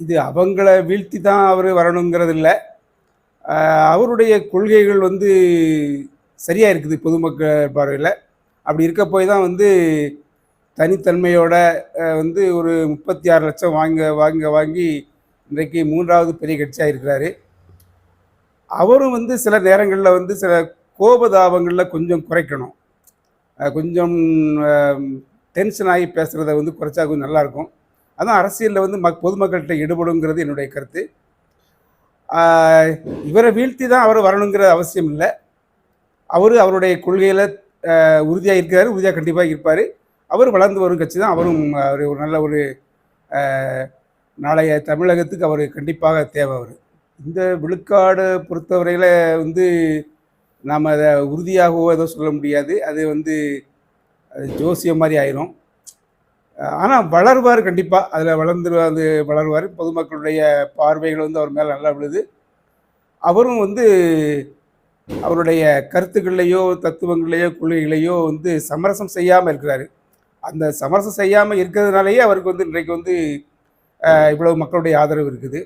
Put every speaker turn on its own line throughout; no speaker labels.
இது அவங்கள வீழ்த்தி தான் அவர் வரணுங்கிறது இல்லை அவருடைய கொள்கைகள் வந்து சரியாக இருக்குது பொதுமக்கள் பார்வையில். அப்படி இருக்க போய் தான் வந்து தனித்தன்மையோட வந்து ஒரு முப்பத்தி ஆறு லட்சம் வாங்க வாங்க வாங்கி இன்றைக்கு மூன்றாவது பெரிய கட்சியாக இருக்கிறாரு. அவரும் வந்து சில நேரங்களில் வந்து சில கோபதாபங்களில் கொஞ்சம் குறைக்கணும். கொஞ்சம் டென்ஷன் ஆகி பேசுகிறத வந்து குறைச்சா கொஞ்சம் நல்லாயிருக்கும். அதான் அரசியலில் வந்து மக் பொதுமக்கள்கிட்ட ஈடுபடுங்கிறது என்னுடைய கருத்து. இவரை வீழ்த்தி தான் அவர் வரணுங்கிற அவசியம் இல்லை. அவர் அவருடைய கொள்கையில் உறுதியாக இருக்கிறார் உறுதியாக கண்டிப்பாக இருப்பார். அவர் வளர்ந்து வரும் கட்சி தான் அவரும் அவர் ஒரு நல்ல ஒரு நாளைய தமிழகத்துக்கு அவர் கண்டிப்பாக தேவை அவர். இந்த விழுக்காடு பொறுத்தவரையில் வந்து நாம் அதை உறுதியாகவோ ஏதோ சொல்ல முடியாது. அது வந்து அது ஜோசியம் மாதிரி ஆயிரும். ஆனால் வளருவார் கண்டிப்பாக அதில் வளர்ந்து அது வளருவார். பொதுமக்களுடைய பார்வைகள் வந்து அவர் மேலே நல்லா விழுது. அவரும் வந்து அவருடைய கருத்துக்கள்லையோ தத்துவங்களையோ கொள்கைகளையோ வந்து சமரசம் செய்யாமல் இருக்கிறாரு. அந்த சமரசம் செய்யாமல் இருக்கிறதுனாலேயே அவருக்கு வந்து இன்றைக்கு வந்து இவ்வளவு மக்களுடைய ஆதரவு இருக்குது.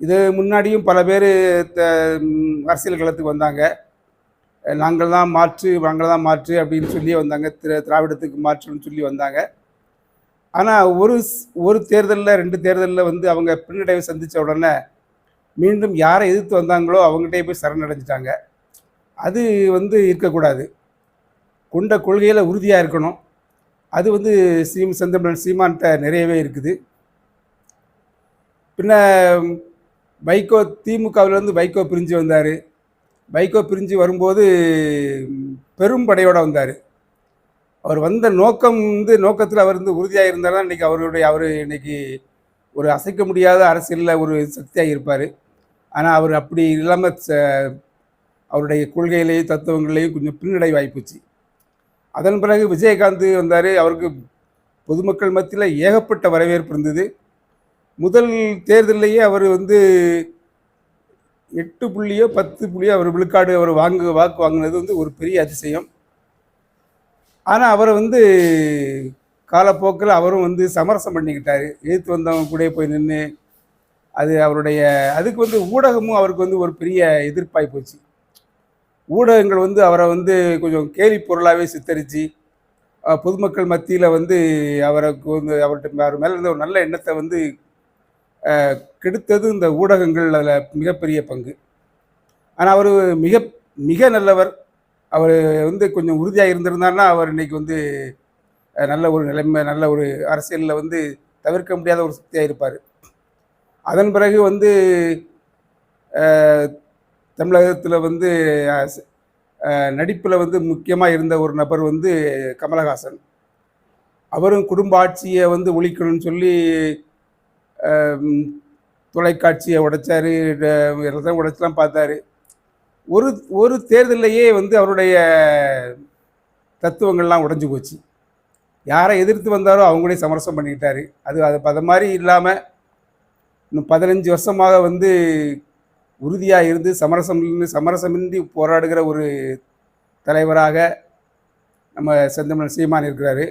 இது முன்னாடியும் பல பேர் அரசியல் களத்துக்கு வந்தாங்க. நாங்கள் தான் மாற்று நாங்கள் தான் மாற்று அப்படின்னு சொல்லி வந்தாங்க. திர திராவிடத்துக்கு மாற்றுன்னு சொல்லி வந்தாங்க. ஆனால் ஒரு ஒரு தேர்தலில் ரெண்டு தேர்தலில் வந்து அவங்க பின்னடைவை சந்தித்த உடனே மீண்டும் யாரை எதிர்த்து வந்தாங்களோ அவங்ககிட்டயே போய் சரணடைஞ்சிட்டாங்க. அது வந்து இருக்கக்கூடாது. கொண்ட கொள்கையில் உறுதியாக இருக்கணும். அது வந்து சீம் செந்தமிழன் சீமான்கிட்ட நிறையவே இருக்குது. பின்ன வைகோ திமுகவிலேருந்து வைகோ பிரிஞ்சு வந்தார். வைகோ பிரிஞ்சு வரும்போது பெரும் படையோடு வந்தார். அவர் வந்த நோக்கம் வந்து நோக்கத்தில் அவர் வந்து உறுதியாக இருந்தால் தான் இன்றைக்கி அவருடைய அவர் இன்னைக்கு ஒரு அசைக்க முடியாத அரசியலில் ஒரு சக்தியாக இருப்பார். ஆனால் அவர் அப்படி இல்லாமல் அவருடைய கொள்கைகளையும் தத்துவங்களையும் கொஞ்சம் பின்னடைவாய்ப்போச்சு அதன் பிறகு விஜயகாந்த் வந்தார். அவருக்கு பொதுமக்கள் மத்தியில் ஏகப்பட்ட வரவேற்பு இருந்தது. முதல் தேர்தலிலேயே அவர் வந்து எட்டு புள்ளியோ பத்து புள்ளியோ அவர் விழுக்காடு அவர் வாங்கு வாக்கு வாங்கினது வந்து ஒரு பெரிய அதிசயம். ஆனால் அவரை வந்து காலப்போக்கில் அவரும் வந்து சமரசம் பண்ணிக்கிட்டார். எதிர்த்து வந்தவங்க கூட போய் நின்று அது அவருடைய அதுக்கு வந்து ஊடகமும் அவருக்கு வந்து ஒரு பெரிய எதிர்ப்பாய் போச்சு. ஊடகங்கள் வந்து அவரை வந்து கொஞ்சம் கேலி பொருளாகவே சித்தரித்து பொதுமக்கள் மத்தியில் வந்து அவருக்கு வந்து அவர்கிட்ட அவர் மேலே இருந்த ஒரு நல்ல எண்ணத்தை வந்து கெடுத்தது இந்த ஊடகங்கள் அதில் மிகப்பெரிய பங்கு. ஆனால் அவர் மிக மிக நல்லவர். அவர் வந்து கொஞ்சம் உறுதியாக இருந்திருந்தாருன்னா அவர் இன்றைக்கி வந்து நல்ல ஒரு நிலைமை நல்ல ஒரு அரசியலில் வந்து தவிர்க்க முடியாத ஒரு சக்தியாக இருப்பார். அதன் பிறகு வந்து தமிழகத்தில் வந்து நடிப்பில் வந்து முக்கியமாக இருந்த ஒரு நபர் வந்து கமலஹாசன். அவரும் குடும்ப ஆட்சியை வந்து ஒழிக்கணும்னு சொல்லி தொலைக்காட்சியை உடைச்சாரு ட- எல்லாத்தையும் உடைச்சலாம் பார்த்தாரு. ஒரு ஒரு தேர்தலையே வந்து அவருடைய தத்துவங்கள்லாம் உடைஞ்சு போச்சு. யாரை எதிர்த்து வந்தாரோ அவங்களே சமரசம் பண்ணிக்கிட்டாரு அது அது அது மாதிரி இல்லாமல் இன்னும் பதினஞ்சு வருஷமாக வந்து உறுதியாக இருந்து சமரசம் சமரசமின்றி போராடுகிற ஒரு தலைவராக நம்ம செந்தமிழன் சீமான் இருக்கிறாரு.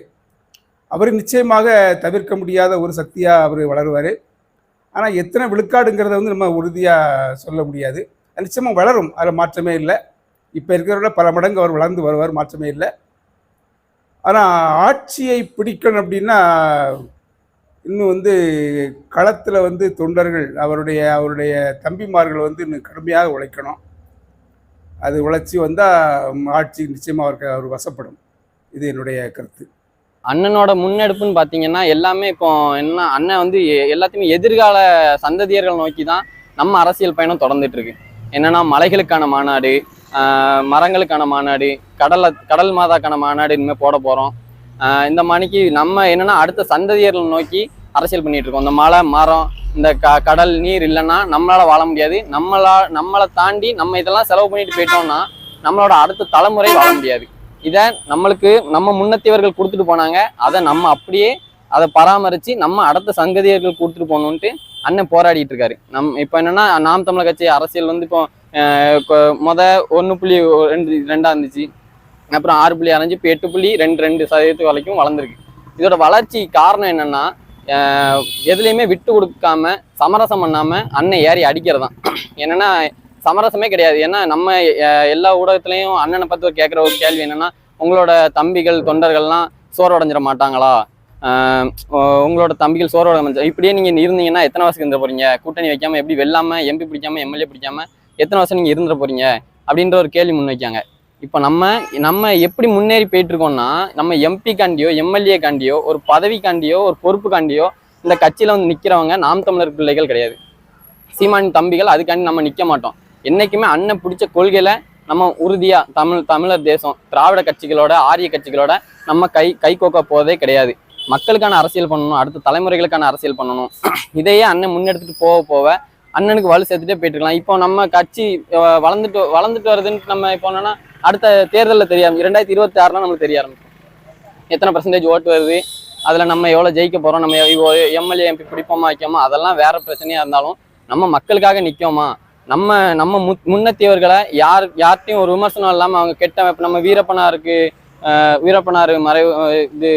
அவர் நிச்சயமாக தவிர்க்க முடியாத ஒரு சக்தியாக அவர் வளருவார். ஆனால் எத்தனை விழுக்காடுங்கிறத வந்து நம்ம உறுதியாக சொல்ல முடியாது. நிச்சயமாக வளரும். அதில் மாற்றமே இல்லை. இப்போ இருக்கிறவரை பல மடங்கு அவர் வளர்ந்து வருவார் மாற்றமே இல்லை. ஆனால் ஆட்சியை பிடிக்கணும் அப்படின்னா இன்னும் வந்து களத்தில் வந்து தொண்டர்கள் அவருடைய அவருடைய தம்பிமார்கள் வந்து இன்னும் கடுமையாக உழைக்கணும். அது உழைச்சி வந்தால் ஆட்சி நிச்சயமாக அவருக்கு அவர் வசப்படும். இது என்னுடைய கருத்து.
அண்ணனோட முன்னெடுப்புன்னு பார்த்தீங்கன்னா எல்லாமே இப்போ என்ன அண்ணன் வந்து எ- எல்லாத்தையுமே எதிர்கால சந்ததியர்கள் நோக்கி தான் நம்ம அரசியல் பயணம் தொடர்ந்துட்டு இருக்கு. என்னன்னா மலைகளுக்கான மாநாடு மரங்களுக்கான மாநாடு கடலை கடல் மாதாக்கான மாநாடு இனிமேல் போட போகிறோம் இந்த மணிக்கு நம்ம என்னென்னா அடுத்த சந்ததியர்கள் நோக்கி அரசியல் பண்ணிகிட்டு இருக்கோம். இந்த மலை மரம் இந்த க கடல் நீர் இல்லைன்னா நம்மளால் வாழ முடியாது. நம்மளா நம்மளை தாண்டி நம்ம இதெல்லாம் செலவு பண்ணிட்டு போயிட்டோம்னா நம்மளோட அடுத்த தலைமுறை வாழ முடியாது. இதை நம்மளுக்கு நம்ம முன்னத்தியவர்கள் கொடுத்துட்டு போனாங்க. அதை நம்ம அப்படியே அதை பராமரித்து நம்ம அடுத்த சங்கதியர்கள் கொடுத்துட்டு போகணுன்ட்டு அண்ணன் போராடிட்டு இருக்காரு நம் இப்போ என்னன்னா நாம் தமிழர் கட்சி அரசியல் வந்து இப்போ மொத ஒன்று புள்ளி ரெண்டு ரெண்டா இருந்துச்சு. அப்புறம் ஆறு புள்ளி அரைஞ்சு இப்போ எட்டு புள்ளி ரெண்டு ரெண்டு சதவீதத்து வரைக்கும் வளர்ந்துருக்கு. இதோட வளர்ச்சி காரணம் என்னன்னா எதுலேயுமே விட்டு கொடுக்காம சமரசம் பண்ணாம அண்ணன் ஏறி அடிக்கிறதான் என்னன்னா சமரசமே கிடையாது. ஏன்னா நம்ம எல்லா ஊடகத்துலேயும் அண்ணனை பற்றி கேட்குற ஒரு கேள்வி என்னன்னா உங்களோட தம்பிகள் தொண்டர்கள்லாம் சோறு உடஞ்சிட மாட்டாங்களா? உங்களோட தம்பிகள் சோர்வடை இப்படியே நீங்கள் இருந்தீங்கன்னா எத்தனை வருஷம் இருந்த போகிறீங்க கூட்டணி வைக்காமல் எப்படி வெல்லாமல் எம்பி பிடிக்காம எம்எல்ஏ பிடிக்காம எத்தனை வருஷம் நீங்கள் இருந்துட போகிறீங்க அப்படின்ற ஒரு கேள்வி முன் வைக்காங்க இப்போ நம்ம நம்ம எப்படி முன்னேறி போயிட்டுருக்கோன்னா நம்ம எம்பி காண்டியோ எம்எல்ஏ காண்டியோ ஒரு பதவி காண்டியோ ஒரு பொறுப்பு காண்டியோ இந்த கட்சியில் வந்து நிற்கிறவங்க நாம் தமிழர் பிள்ளைகள் கிடையாது. சீமானின் தம்பிகள் அதுக்காண்டி நம்ம நிற்க மாட்டோம். என்றைக்குமே அண்ணன் பிடிச்ச கொள்கையில் நம்ம உறுதியாக தமிழ் தமிழர் தேசம் திராவிட கட்சிகளோட ஆரிய கட்சிகளோட நம்ம கை கை கோக்க போவதே கிடையாது. மக்களுக்கான அரசியல் பண்ணணும் அடுத்த தலைமுறைகளுக்கான அரசியல் பண்ணணும். இதையே அண்ணன் முன்னெடுத்துட்டு போக போக அண்ணனுக்கு வலு சேர்த்துட்டே போயிட்டு இருக்கலாம் இப்போ நம்ம கட்சி வளர்ந்துட்டு வளர்ந்துட்டு வருதுன்னு நம்ம இப்போ என்னன்னா அடுத்த தேர்தலில் தெரியாது இரண்டாயிரத்தி இருபத்தி ஆறுனா நமக்கு தெரிய ஆரம்பிக்கும். எத்தனை பர்சன்டேஜ் ஓட்டு வருது அதில் நம்ம எவ்வளோ ஜெயிக்க போகிறோம் நம்ம எம்எல்ஏ எம்பி பிடிப்போமா வைக்கோமா அதெல்லாம் வேற பிரச்சனையாக இருந்தாலும் நம்ம மக்களுக்காக நிற்கோமா நம்ம நம்ம மு முன்னத்தியவர்களை யார் யார்கிட்டையும் ஒரு விமர்சனம் இல்லாமல் அவங்க கெட்ட நம்ம வீரப்பனாருக்கு வீரப்பனார் மறைவு இது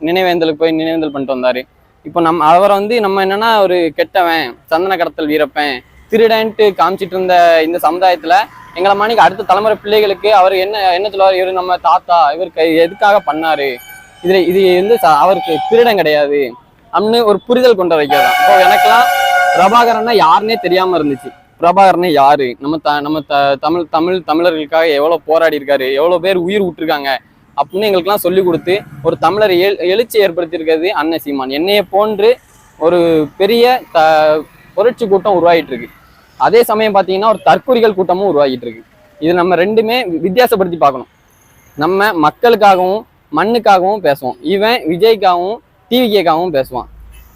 நினைவேந்தலுக்கு போய் நினைவேந்தல் பண்ணிட்டு வந்தார். இப்போ நம்ம அவரை வந்து நம்ம என்னன்னா ஒரு கெட்டவன் சந்தன கடத்தல் வீரப்பன் திருடன்ட்டு காமிச்சிட்டு இருந்த இந்த சமுதாயத்தில் எங்களை மாணிக்கு அடுத்த தலைமுறை பிள்ளைகளுக்கு அவர் என்ன என்ன சொல்லுவார்? இவர் நம்ம தாத்தா இவர் கை- எதுக்காக பண்ணாரு? இதுல இது வந்து அவருக்கு திருடம் கிடையாது அப்படின்னு ஒரு புரிதல் கொண்டு வர வைக்கிறதா இப்போ எனக்கெல்லாம் பிரபாகரன்னா யாருன்னே தெரியாம இருந்துச்சு. பிரபாகரனே யாரு? நம்ம த நம்ம த தமிழ் தமிழ் தமிழர்களுக்காக எவ்வளோ போராடி இருக்காரு? எவ்வளோ பேர் உயிர் விட்டுருக்காங்க அப்படின்னு எங்களுக்கெல்லாம் சொல்லி கொடுத்து ஒரு தமிழர் எழு எழுச்சி ஏற்படுத்தியிருக்கிறது அன்ன சீமான். என்னையை போன்று ஒரு பெரிய த புரட்சி கூட்டம் உருவாகிட்டு இருக்கு அதே சமயம் பார்த்தீங்கன்னா ஒரு தற்கொலைகள் கூட்டமும் உருவாகிட்டு இருக்கு இது நம்ம ரெண்டுமே வித்தியாசப்படுத்தி பார்க்கணும். நம்ம மக்களுக்காகவும் மண்ணுக்காகவும் பேசுவோம். இவன் விஜய்க்காகவும் டிவிகேக்காகவும் பேசுவான்.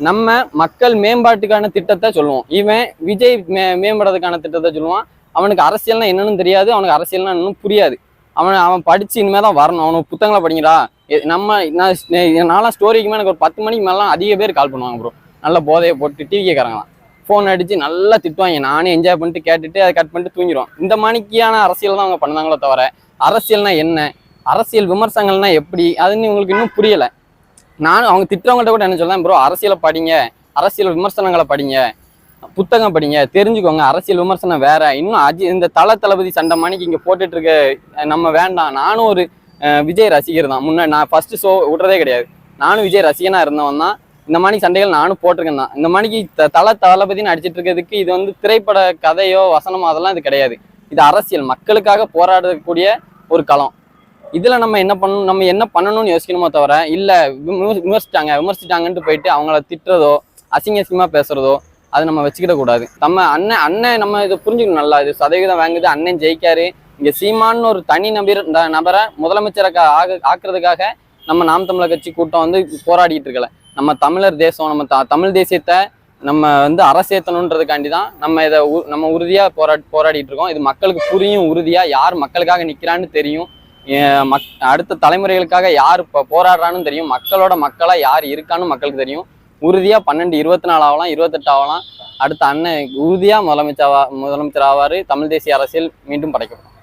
நம்ம மக்கள் மேம்பாட்டுக்கான திட்டத்தை சொல்லுவோம். இவன் விஜய் மே மேம்படுறதுக்கான திட்டத்தை சொல்லுவான். அவனுக்கு அரசியல்னா என்னன்னு தெரியாது அவனுக்கு அரசியல்னா என்னன்னு புரியாது. அவன் அவன் படித்து இனிமேல் தான் வரணும். அவனுக்கு புத்தகங்களை படிங்கடா. நம்ம நான் ஸ்- ஸ்டோரிக்கு ஸ்டோரிக்குமே எனக்கு ஒரு பத்து மணிக்கு மேலாம் அதிக பேர் கால் பண்ணுவாங்க ப்ரோ நல்ல போதையை போட்டு டிவி கேட்குறாங்களாம் ஃபோன் அடித்து நல்லா திட்டுவாங்க. நானே என்ஜாய் பண்ணிட்டு கேட்டுட்டு அதை கட் பண்ணிட்டு தூங்கிடுவோம் இந்த மணிக்கான அரசியல் தான் அவங்க பண்ணாங்களோ தவிர அரசியல்னா என்ன? அரசியல் விமர்சனங்கள்னா எப்படி? அதுன்னு உங்களுக்கு இன்னும் புரியலை. நானும் அவங்க திட்டுறவங்கள்ட்ட கூட என்ன சொல்லேன் ப்ரோ அரசியலை படிங்க. அரசியல் விமர்சனங்களை படிங்க. புத்தகம் படிங்க தெரிஞ்சுக்கோங்க அரசியல் விமர்சனம் வேற. இன்னும் அஜி இந்த தள தளபதி சண்டை மணிக்கு இங்கே போட்டுட்டு இருக்க நம்ம வேண்டாம். நானும் ஒரு விஜய் ரசிகர் தான். முன்னாடி நான் ஃபர்ஸ்ட் ஷோ விடுறதே கிடையாது. நானும் விஜய் ரசிகனாக இருந்தவன் தான். இந்த மாதிரி சண்டைகள் நானும் போட்டிருக்கேன் தான். இந்த மணிக்கு த- தல தளபதினு அடிச்சிட்டு இருக்கிறதுக்கு இது வந்து திரைப்பட கதையோ வசனமோ அதெல்லாம் இது கிடையாது. இது அரசியல். மக்களுக்காக போராடக்கூடிய ஒரு களம். இதில் நம்ம என்ன பண்ணணும் நம்ம என்ன பண்ணணும்னு யோசிக்கணுமோ தவிர இல்லை விமர்- விமர்சிட்டாங்க விமர்சிட்டாங்கன்ட்டு போயிட்டு அவங்கள திட்டுறதோ அசிங்க அசிங்கமாக பேசுறதோ அதை நம்ம வச்சுக்கிட கூடாது. நம்ம அண்ணன் அண்ணன் நம்ம இதை புரிஞ்சுக்கணும் நல்லா. இது சதவீதம் வாங்குது அண்ணன் ஜெயிக்காரு. இங்க சீமான்னு ஒரு தனி நபர் இந்த நபரை முதலமைச்சராக ஆக ஆக்குறதுக்காக நம்ம நாம் தமிழர் கட்சி கூட்டம் வந்து போராடிட்டு இருக்கல. நம்ம தமிழர் தேசம் நம்ம த தமிழ் தேசியத்தை நம்ம வந்து அரசேத்தணுன்றதுக்காண்டி தான் நம்ம இதை உ- நம்ம உறுதியாக போராடி போராடிட்டு இருக்கோம். இது மக்களுக்கு புரியும் உறுதியாக யார் மக்களுக்காக நிற்கிறான்னு தெரியும். மக் அடுத்த தலைமுறைகளுக்காக யார் இப்போ போராடுறான்னு தெரியும். மக்களோட மக்களாக யார் இருக்கான்னு மக்களுக்கு தெரியும். உறுதியாக பன்னெண்டு இருபத்தி நாலு ஆகலாம் இருபத்தெட்டு ஆகலாம் அடுத்த அண்ணன் உறுதியா முதலமைச்சர் முதலமைச்சர் ஆவார். தமிழ் தேசிய அரசியல் மீண்டும் படைக்கப்படும்.